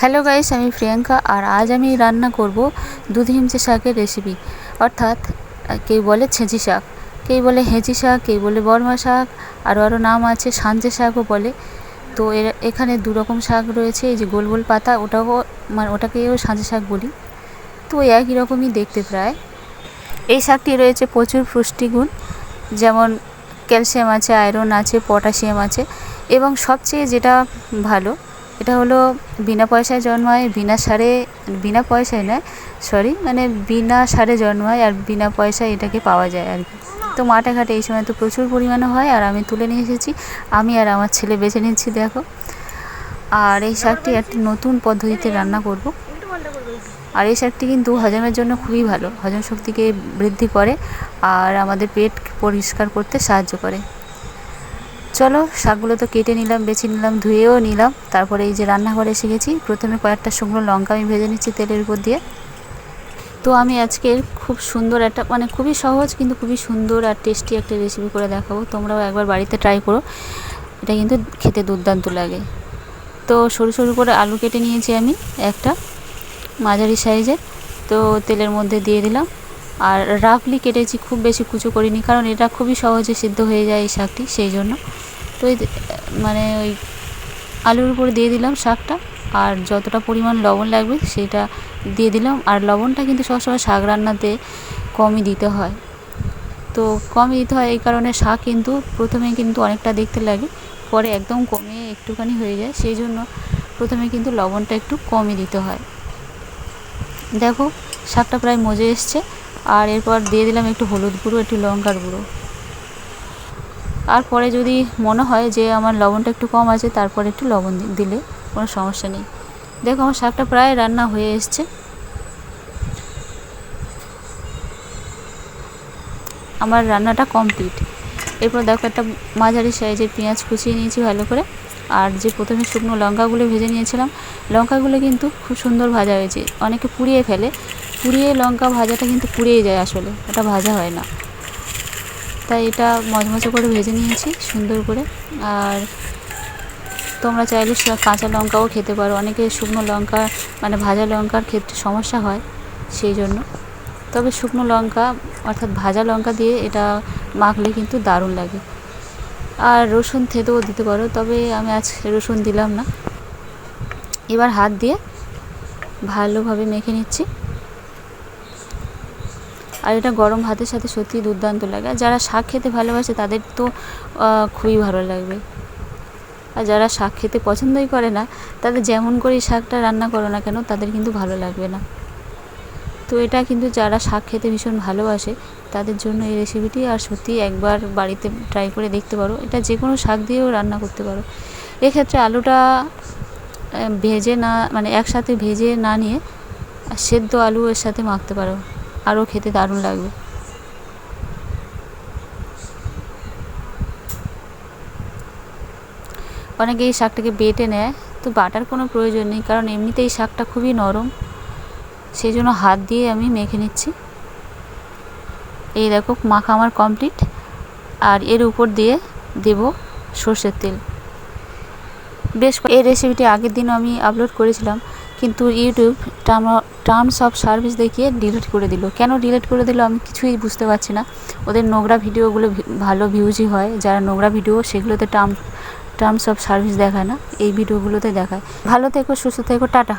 Hello guys আমি প্রিয়াঙ্কা আর আজ আমি রান্না করব দুধ হিমচে শাকের রেসিপি অর্থাৎ কেউ বলে ছেঁচি শাক কেউ বলে হেঁচি শাক কেউ বলে বর্মা শাক আরও আরও নাম আছে সাঞ্জে শাকও বলে। তো এর, এখানে দু রকম শাক রয়েছে, এই যে গোল গোল পাতা, ওটাও মানে ওটাকেও সাঞ্জে শাক বলি। তো একই রকমই দেখতে প্রায়। এই শাকটি রয়েছে প্রচুর পুষ্টিগুণ, যেমন ক্যালসিয়াম আছে, আয়রন আছে, পটাশিয়াম আছে, এবং সবচেয়ে যেটা ভালো এটা হলো বিনা পয়সায় জন্মায়, বিনা সারে, বিনা পয়সায় নয় সরি মানে বিনা সারে জন্মায় আর বিনা পয়সায় এটাকে পাওয়া যায় আর কি। তো মাঠে ঘাটে এই সময় তো প্রচুর পরিমাণে হয় আর আমি তুলে নিয়ে এসেছি। আমি আর আমার ছেলে বেছে নিচ্ছি, দেখো। আর এই শাকটি একটি নতুন পদ্ধতিতে রান্না করব। আর এই শাকটি কিন্তু হজমের জন্য খুবই ভালো, হজম শক্তিকে বৃদ্ধি করে আর আমাদের পেট পরিষ্কার করতে সাহায্য করে। চলো, শাকগুলো তো কেটে নিলাম, বেছে নিলাম, ধুয়েও নিলাম। তারপরে এই যে রান্নাঘরে এসে গেছি। প্রথমে কয়েকটা শুকনো লঙ্কা আমি ভেজে নিচ্ছি তেলের উপর দিয়ে। তো আমি আজকের খুব সুন্দর একটা মানে খুবই সহজ কিন্তু খুবই সুন্দর আর টেস্টি একটা রেসিপি করে দেখাবো। তোমরাও একবার বাড়িতে ট্রাই করো। এটা কিন্তু খেতে দুর্দান্ত লাগে। তো সরু সরু করে আলু কেটে নিয়েছি আমি একটা মাঝারি সাইজের তো তেলের মধ্যে দিয়ে দিলাম। আর রাফলি কেটেছি খুব বেশি কুচো করিনি, কারণ এটা খুবই সহজে সিদ্ধ হয়ে যায় এই শাকটি, সেই জন্য। তো মানে ওই আলুর উপরে দিয়ে দিলাম শাকটা, আর যতটা পরিমাণ লবণ লাগবে সেটা দিয়ে দিলাম। আর লবণটা কিন্তু সবসময় শাক রান্নাতে কমই দিতে হয়। তো কমই দিতে হয়, এই কারণে শাক কিন্তু প্রথমে কিন্তু অনেকটা দেখতে লাগে, পরে একদম কমে একটুখানি হয়ে যায়, সেই জন্য প্রথমে কিন্তু লবণটা একটু কমই দিতে হয়। দেখো, শাকটা প্রায় মজে এসছে। আর এরপর দিয়ে দিলাম একটু হলুদ গুঁড়ো, একটু লঙ্কার গুঁড়ো। আর পরে যদি মনে হয় যে আমার লবণটা একটু কম আছে, তারপর একটু লবণ দিলে কোনো সমস্যা নেই। দেখো আমার শাকটা প্রায় রান্না হয়ে এসছে। আমার রান্নাটা কমপ্লিট। এরপর দেখো একটা মাঝারি সাইজের পেঁয়াজ কুচিয়ে নিয়েছি ভালো করে। আর যে প্রথমে শুকনো লঙ্কাগুলো ভেজে নিয়েছিলাম, লঙ্কাগুলো কিন্তু খুব সুন্দর ভাজা হয়েছে। অনেকে পুড়িয়ে ফেলে পুড়িয়ে লঙ্কা ভাজাটা কিন্তু পুড়িয়ে যায় আসলে, ওটা ভাজা হয় না। তাই এটা মচমচে করে ভেজে নিয়েছি, সুন্দর করে। আর তোমরা চাইলে কাঁচা লঙ্কাও খেতে পারো। অনেকে শুকনো লঙ্কা মানে ভাজা লঙ্কার ক্ষেত্রে সমস্যা হয় সেই জন্য। তবে শুকনো লঙ্কা, অর্থাৎ ভাজা লঙ্কা দিয়ে এটা মাখলে কিন্তু দারুণ লাগে। আর রসুন থেতেও দিতে পারো, তবে আমি আজ রসুন দিলাম না। এবার হাত দিয়ে ভালোভাবে মেখে নিচ্ছি। আর এটা গরম ভাতের সাথে সত্যি দুর্দান্ত লাগে। আর যারা শাক খেতে ভালোবাসে তাদের তো খুবই ভালো লাগবে। আর যারা শাক খেতে পছন্দই করে না, তাদের যেমন করে শাকটা রান্না করো না কেন, তাদের কিন্তু ভালো লাগবে না। তো এটা কিন্তু যারা শাক খেতে ভীষণ ভালোবাসে, তাদের জন্য এই রেসিপিটি আর সত্যি একবার বাড়িতে ট্রাই করে দেখতে পারো। এটা যে কোনো শাক দিয়েও রান্না করতে পারো। এক্ষেত্রে আলুটা ভেজে না মানে একসাথে ভেজে না নিয়ে সেদ্ধ আলু এর সাথে মাখতে পারো। আরও খেতে দারুণ লাগবে। অনেকে এই শাকটাকে বেটে নেয়, তো বাটার কোনো প্রয়োজন নেই, কারণ এমনিতেই শাকটা খুবই নরম। সেই জন্য হাত দিয়ে আমি মেখে নিচ্ছি। এই দেখো, মাখা আমার কমপ্লিট। আর এর উপর দিয়ে দেব সর্ষের তেল। বেশ, এই রেসিপিটি আগের দিনও আমি আপলোড করেছিলাম, কিন্তু ইউটিউব টার্মস অফ সার্ভিস দেখিয়ে ডিলিট করে দিল। কেন ডিলিট করে দিল আমি কিছুই বুঝতে পারছি না। ওদের নোংরা ভিডিওগুলো ভালো ভিউজই হয়। যারা নোংরা ভিডিও, সেগুলোতে টার্ম টার্মস অফ সার্ভিস দেখায় না। এই ভিডিওগুলোতে দেখায়। ভালো থেকো, সুস্থ থেকো, টাটা।